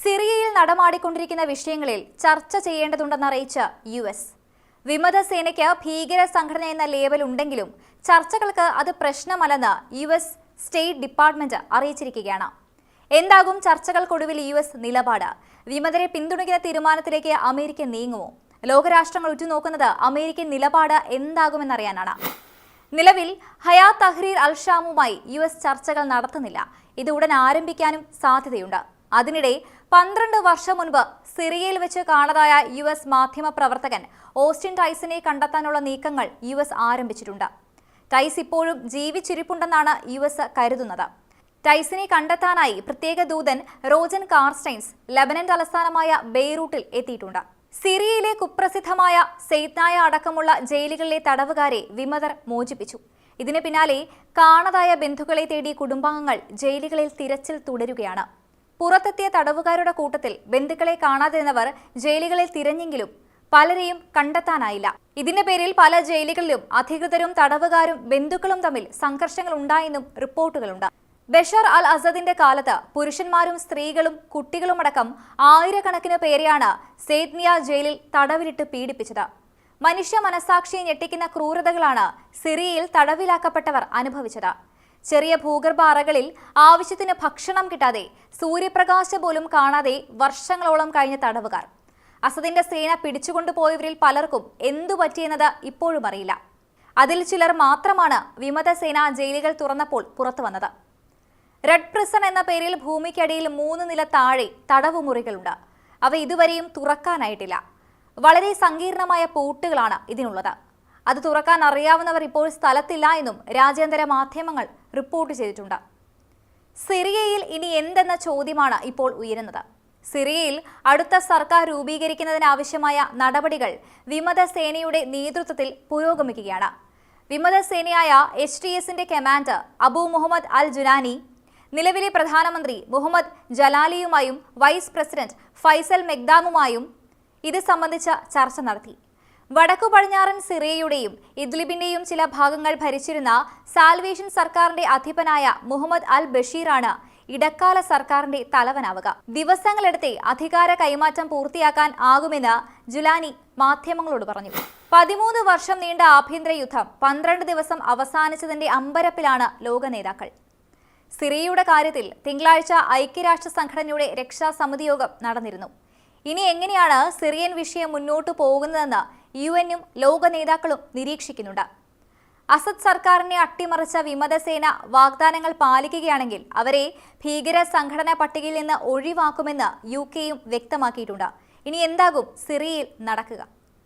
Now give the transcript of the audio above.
സിറിയയിൽ നടമാടിക്കൊണ്ടിരിക്കുന്ന വിഷയങ്ങളിൽ ചർച്ച ചെയ്യേണ്ടതുണ്ടെന്ന് ചെയ്യേണ്ടതുണ്ടെന്നറിയിച്ച യു എസ്. വിമത സേനയ്ക്ക് ഭീകര സംഘടന എന്ന ലേബൽ ഉണ്ടെങ്കിലും ചർച്ചകൾക്ക് അത് പ്രശ്നമല്ലെന്ന് യു എസ് സ്റ്റേറ്റ് ഡിപ്പാർട്ട്മെന്റ് അറിയിച്ചിരിക്കുകയാണ്. എന്താകും ചർച്ചകൾക്കൊടുവിൽ യു എസ് നിലപാട്? വിമതരെ പിന്തുണയ്ക്കുന്ന തീരുമാനത്തിലേക്ക് അമേരിക്ക നീങ്ങുമോ? ലോകരാഷ്ട്രങ്ങൾ ഉറ്റുനോക്കുന്നത് അമേരിക്കൻ നിലപാട് എന്താകുമെന്നറിയാനാണ്. നിലവിൽ ഹയാ തഹ്രീർ അൽഷാമുമായി യു എസ് ചർച്ചകൾ നടത്തുന്നില്ല. ഇത് ഉടൻ ആരംഭിക്കാനും സാധ്യതയുണ്ട്. അതിനിടെ പന്ത്രണ്ട് വർഷം മുൻപ് സിറിയയിൽ വെച്ച് കാണാതായ യു എസ് മാധ്യമ പ്രവർത്തകൻ ഓസ്റ്റിൻ ടൈസിനെ കണ്ടെത്താനുള്ള നീക്കങ്ങൾ യു എസ് ആരംഭിച്ചിട്ടുണ്ട്. ടൈസ് ഇപ്പോഴും ജീവിച്ചിരിപ്പുണ്ടെന്നാണ് യു എസ് കരുതുന്നത്. ടൈസിനെ കണ്ടെത്താനായി പ്രത്യേക ദൂതൻ റോജൻ കാർസ്റ്റൈൻസ് ലബനൻ തലസ്ഥാനമായ ബെയ്റൂട്ടിൽ എത്തിയിട്ടുണ്ട്. സിറിയയിലെ കുപ്രസിദ്ധമായ സെയ്ത്നായ അടക്കമുള്ള ജയിലുകളിലെ തടവുകാരെ വിമതർ മോചിപ്പിച്ചു. ഇതിന് പിന്നാലെ കാണാതായ ബന്ധുക്കളെ തേടി കുടുംബാംഗങ്ങൾ ജയിലുകളിൽ തിരച്ചിൽ തുടരുകയാണ്. പുറത്തെത്തിയ തടവുകാരുടെ കൂട്ടത്തിൽ ബന്ധുക്കളെ കാണാതിരുന്നവർ ജയിലുകളിൽ തിരഞ്ഞെങ്കിലും പലരെയും കണ്ടെത്താനായില്ല. ഇതിന്റെ പേരിൽ പല ജയിലുകളിലും അധികൃതരും തടവുകാരും ബന്ധുക്കളും തമ്മിൽ സംഘർഷങ്ങൾ ഉണ്ടായെന്നും റിപ്പോർട്ടുകളുണ്ട്. ബഷർ അൽ അസദിന്റെ കാലത്ത് പുരുഷന്മാരും സ്ത്രീകളും കുട്ടികളുമടക്കം ആയിരക്കണക്കിന് പേരെയാണ് സേദ്മിയ ജയിലിൽ തടവിലിട്ട് പീഡിപ്പിച്ചത്. മനുഷ്യ മനസാക്ഷിയെ ഞെട്ടിക്കുന്ന ക്രൂരതകളാണ് സിറിയയിൽ തടവിലാക്കപ്പെട്ടവർ അനുഭവിച്ചത്. ചെറിയ ഭൂഗർഭ അറകളിൽ ആവശ്യത്തിന് ഭക്ഷണം കിട്ടാതെ സൂര്യപ്രകാശം പോലും കാണാതെ വർഷങ്ങളോളം കഴിഞ്ഞ തടവുകാർ. അസദിന്റെ സേന പിടിച്ചുകൊണ്ടുപോയവരിൽ പലർക്കും എന്തു പറ്റിയെന്നത് ഇപ്പോഴും അറിയില്ല. അതിൽ ചിലർ മാത്രമാണ് വിമതസേന ജയിലുകൾ തുറന്നപ്പോൾ പുറത്തു വന്നത്. റെഡ് പ്രിസൺ എന്ന പേരിൽ ഭൂമിക്കടിയിൽ മൂന്ന് നില താഴെ തടവുമുറികളുണ്ട്. അവ ഇതുവരെയും തുറക്കാനായിട്ടില്ല. വളരെ സങ്കീർണമായ പൂട്ടുകളാണ് ഇതിനുള്ളത്. അത് തുറക്കാൻ അറിയാവുന്നവർ ഇപ്പോൾ സ്ഥലത്തില്ല എന്നും രാജ്യാന്തര മാധ്യമങ്ങൾ റിപ്പോർട്ട് ചെയ്തിട്ടുണ്ട്. സിറിയയിൽ ഇനി എന്തെന്ന ചോദ്യമാണ് ഇപ്പോൾ ഉയരുന്നത്. സിറിയയിൽ അടുത്ത സർക്കാർ രൂപീകരിക്കുന്നതിനാവശ്യമായ നടപടികൾ വിമത സേനയുടെ നേതൃത്വത്തിൽ പുരോഗമിക്കുകയാണ്. വിമത സേനയായ എച്ച് ടി എസിന്റെ commander Abu Muhammad al Jolani നിലവിലെ പ്രധാനമന്ത്രി മുഹമ്മദ് ജലാലിയുമായും വൈസ് പ്രസിഡന്റ് ഫൈസൽ മെഗ്ദാമുമായും ഇത് സംബന്ധിച്ച ചർച്ച നടത്തി. വടക്കു പടിഞ്ഞാറൻ സിറിയയുടെയും ഇദ്ലിബിന്റെയും ചില ഭാഗങ്ങൾ ഭരിച്ചിരുന്ന സാൽവേഷൻ സർക്കാരിന്റെ അധിപനായ മുഹമ്മദ് അൽ ബഷീറാണ് ഇടക്കാല സർക്കാരിന്റെ തലവനാവുക. ദിവസങ്ങളെടുത്തേ അധികാര കൈമാറ്റം പൂർത്തിയാക്കാൻ ആകുമെന്ന് ജുലാനി മാധ്യമങ്ങളോട് പറഞ്ഞു. പതിമൂന്ന് വർഷം നീണ്ട ആഭ്യന്തര യുദ്ധം പന്ത്രണ്ട് ദിവസം അവസാനിച്ചതിന്റെ അമ്പരപ്പിലാണ് ലോക നേതാക്കൾ. സിറിയയുടെ കാര്യത്തിൽ തിങ്കളാഴ്ച ഐക്യരാഷ്ട്ര സംഘടനയുടെ രക്ഷാസമിതി യോഗം നടന്നിരുന്നു. ഇനി എങ്ങനെയാണ് സിറിയൻ വിഷയം മുന്നോട്ടു പോകുന്നതെന്ന് യു എന്നും ലോക നേതാക്കളും നിരീക്ഷിക്കുന്നുണ്ട്. അസദ് സർക്കാരിനെ അട്ടിമറിച്ച വിമതസേന വാഗ്ദാനങ്ങൾ പാലിക്കുകയാണെങ്കിൽ അവരെ ഭീകര സംഘടനാ പട്ടികയിൽ നിന്ന് ഒഴിവാക്കുമെന്ന് യു കെയും വ്യക്തമാക്കിയിട്ടുണ്ട്. ഇനി എന്താകും? സിറിയയിൽ നടക്കുക.